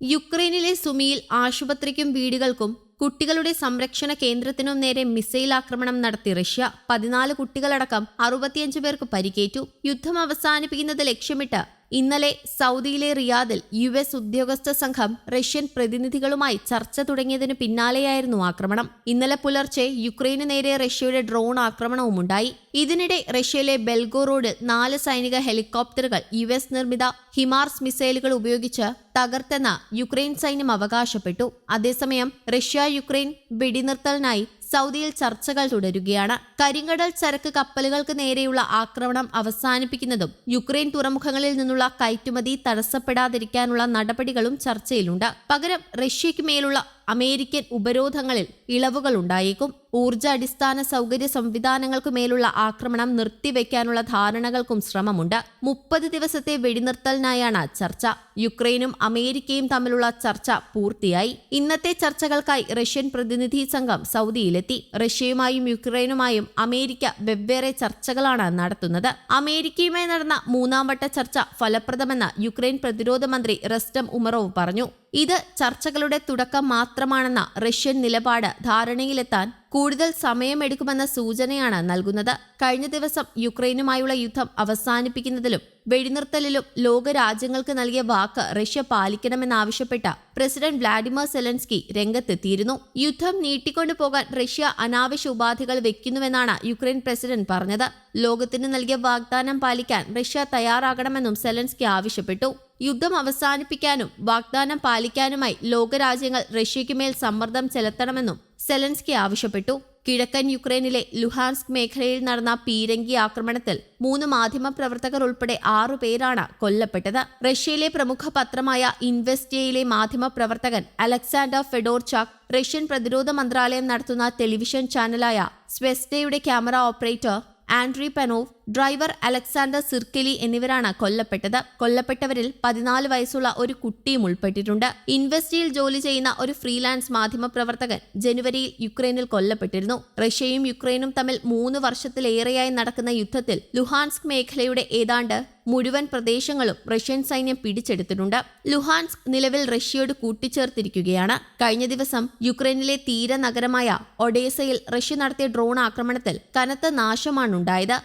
യുക്രൈനിലെ സുമിയിൽ ആശുപത്രിക്കും വീടുകൾക്കും കുട്ടികളുടെ സംരക്ഷണ കേന്ദ്രത്തിനും നേരെ മിസൈൽ ആക്രമണം നടത്തി റഷ്യ. പതിനാല് കുട്ടികളടക്കം അറുപത്തിയഞ്ച് പേർക്ക് പരിക്കേറ്റു. യുദ്ധം അവസാനിപ്പിക്കുന്നത് ലക്ഷ്യമിട്ട് ഇന്നലെ സൗദിയിലെ റിയാദിൽ യു എസ് ഉദ്യോഗസ്ഥ സംഘം റഷ്യൻ പ്രതിനിധികളുമായി ചർച്ച തുടങ്ങിയതിന് പിന്നാലെയായിരുന്നു ആക്രമണം. ഇന്നലെ പുലർച്ചെ യുക്രൈന് നേരെ റഷ്യയുടെ ഡ്രോൺ ആക്രമണവുമുണ്ടായി. ഇതിനിടെ റഷ്യയിലെ ബെൽഗോ റോഡിൽ നാല് സൈനിക ഹെലികോപ്റ്ററുകൾ യു എസ് നിർമ്മിത ഹിമാർസ് മിസൈലുകൾ ഉപയോഗിച്ച് തകർത്തെന്ന് യുക്രൈൻ സൈന്യം അവകാശപ്പെട്ടു. അതേസമയം റഷ്യ യുക്രൈൻ വെടിനിർത്തലിനായി സൗദിയിൽ ചർച്ചകൾ തുടരുകയാണ്. കരിങ്കടൽ ചരക്ക് കപ്പലുകൾക്ക് നേരെയുള്ള ആക്രമണം അവസാനിപ്പിക്കുന്നതും യുക്രൈൻ തുറമുഖങ്ങളിൽ നിന്നുള്ള കയറ്റുമതി തടസ്സപ്പെടാതിരിക്കാനുള്ള നടപടികളും ചർച്ചയിലുണ്ട്. പകരം റഷ്യയ്ക്ക് മേലുള്ള അമേരിക്കൻ ഉപരോധങ്ങളിൽ ഇളവുകൾ ഉണ്ടായേക്കും. ഊർജ അടിസ്ഥാന സൗകര്യ സംവിധാനങ്ങൾക്കു മേലുള്ള ആക്രമണം നിർത്തിവെക്കാനുള്ള ധാരണകൾക്കും ശ്രമമുണ്ട്. മുപ്പത് ദിവസത്തെ വെടിനിർത്തലിനായാണ് ചർച്ച. യുക്രൈനും അമേരിക്കയും തമ്മിലുള്ള ചർച്ച പൂർത്തിയായി. ഇന്നത്തെ ചർച്ചകൾക്കായി റഷ്യൻ പ്രതിനിധി സംഘം സൗദിയിലെത്തി. റഷ്യയുമായും യുക്രൈനുമായും അമേരിക്ക വെവ്വേറെ ചർച്ചകളാണ് നടത്തുന്നത്. അമേരിക്കയുമായി നടന്ന മൂന്നാം വട്ട ചർച്ച ഫലപ്രദമെന്ന് യുക്രൈൻ പ്രതിരോധ മന്ത്രി റസ്റ്റം ഉമറോവ് പറഞ്ഞു. ഇത് ചർച്ചകളുടെ തുടക്കം മാത്രമാണെന്ന റഷ്യൻ നിലപാട് ധാരണയിലെത്താൻ കൂടുതൽ സമയമെടുക്കുമെന്ന സൂചനയാണ് നൽകുന്നത്. കഴിഞ്ഞ ദിവസം യുക്രൈനുമായുള്ള യുദ്ധം അവസാനിപ്പിക്കുന്നതിലും വെടിനിർത്തലിലും ലോകരാജ്യങ്ങൾക്ക് നൽകിയ വാക്ക് റഷ്യ പാലിക്കണമെന്നാവശ്യപ്പെട്ട പ്രസിഡന്റ് വ്ളാഡിമിർ സെലൻസ്കി രംഗത്തെത്തിയിരുന്നു. യുദ്ധം നീട്ടിക്കൊണ്ടു പോകാൻ റഷ്യ അനാവശ്യ ഉപാധികൾ വെക്കുന്നുവെന്നാണ് യുക്രൈൻ പ്രസിഡന്റ് പറഞ്ഞത്. ലോകത്തിന് നൽകിയ വാഗ്ദാനം പാലിക്കാൻ റഷ്യ തയ്യാറാകണമെന്നും സെലൻസ്കി ആവശ്യപ്പെട്ടു. യുദ്ധം അവസാനിപ്പിക്കാനും വാഗ്ദാനം പാലിക്കാനുമായി ലോകരാജ്യങ്ങൾ റഷ്യയ്ക്കുമേൽ സമ്മർദ്ദം ചെലുത്തണമെന്നും സെലൻസ്കി ആവശ്യപ്പെട്ടു. കിഴക്കൻ യുക്രൈനിലെ ലുഹാൻസ്ക് മേഖലയിൽ നടന്ന പീരങ്കി ആക്രമണത്തിൽ മൂന്ന് മാധ്യമപ്രവർത്തകർ ഉൾപ്പെടെ ആറു പേരാണ് കൊല്ലപ്പെട്ടത്. റഷ്യയിലെ പ്രമുഖ പത്രമായ ഇൻവെസ്റ്റ്യയിലെ മാധ്യമപ്രവർത്തകൻ അലക്സാണ്ടർ ഫെഡോർചാക് റഷ്യൻ പ്രതിരോധ മന്ത്രാലയം നടത്തുന്ന ടെലിവിഷൻ ചാനലായ സ്വെസ്റ്റയുടെ camera operator Andrei Penov driver Alexander Tsirkali എന്നിവരാണ് കൊല്ലപ്പെട്ടത്. കൊല്ലപ്പെട്ടവരിൽ പതിനാല് വയസ്സുള്ള ഒരു കുട്ടിയും ഉൾപ്പെട്ടിട്ടുണ്ട്. ഇൻവെസ്റ്റിയിൽ ജോലി ചെയ്യുന്ന ഒരു ഫ്രീലാൻസ് മാധ്യമപ്രവർത്തകൻ ജനുവരിയിൽ യുക്രൈനിൽ കൊല്ലപ്പെട്ടിരുന്നു. റഷ്യയും യുക്രൈനും തമ്മിൽ മൂന്ന് വർഷത്തിലേറെയായി നടക്കുന്ന യുദ്ധത്തിൽ ലുഹാൻസ്ക് മേഖലയുടെ ഏതാണ്ട് മുഴുവൻ പ്രദേശങ്ങളും റഷ്യൻ സൈന്യം പിടിച്ചെടുത്തിട്ടുണ്ട്. ലുഹാൻസ്ക് നിലവിൽ റഷ്യയോട് കൂട്ടിച്ചേർത്തിരിക്കുകയാണ്. കഴിഞ്ഞ ദിവസം യുക്രൈനിലെ തീര നഗരമായ ഒഡേസയിൽ റഷ്യ നടത്തിയ ഡ്രോൺ ആക്രമണത്തിൽ കനത്ത നാശമാണുണ്ടായത്.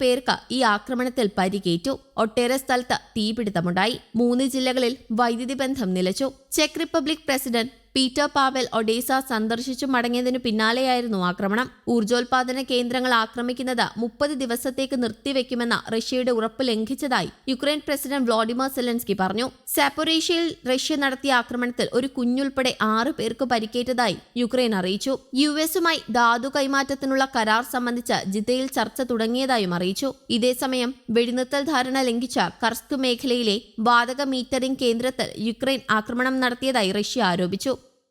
പേർക്ക് ഈ ആക്രമണത്തിൽ പരിക്കേറ്റു. ഒട്ടേറെ സ്ഥലത്ത് തീപിടുത്തമുണ്ടായി. മൂന്ന് ജില്ലകളിൽ വൈദ്യുതി ബന്ധം നിലച്ചു. Check Republic president Peter Pavel Odesa സന്ദർശിച്ചു മടങ്ങിയതിനു പിന്നാലെയായിരുന്നു ആക്രമണം. ഊർജോൽപാദന കേന്ദ്രങ്ങൾ ആക്രമിക്കുന്നത് മുപ്പത് ദിവസത്തേക്ക് നിർത്തിവെക്കുമെന്ന റഷ്യയുടെ ഉറപ്പ് ലംഘിച്ചതായി യുക്രൈൻ പ്രസിഡന്റ് വ്ളാഡിമർ സെലൻസ്കി പറഞ്ഞു. സാപ്പൊറേഷ്യയിൽ റഷ്യ നടത്തിയ ആക്രമണത്തിൽ ഒരു കുഞ്ഞുൾപ്പെടെ ആറ് പേർക്ക് പരിക്കേറ്റതായി യുക്രൈൻ അറിയിച്ചു. യു എസുമായി ധാതു കൈമാറ്റത്തിനുള്ള കരാർ സംബന്ധിച്ച് ജിദ്ദയിൽ ചർച്ച തുടങ്ങിയതായും അറിയിച്ചു. ഇതേസമയം വെടിനിർത്തൽ ധാരണ ലംഘിച്ച കർസ്ക് മേഖലയിലെ വാതക മീറ്ററിംഗ് കേന്ദ്രത്തിൽ യുക്രൈൻ ആക്രമണം നടത്തിയതായി റഷ്യ ആരോപിച്ചു.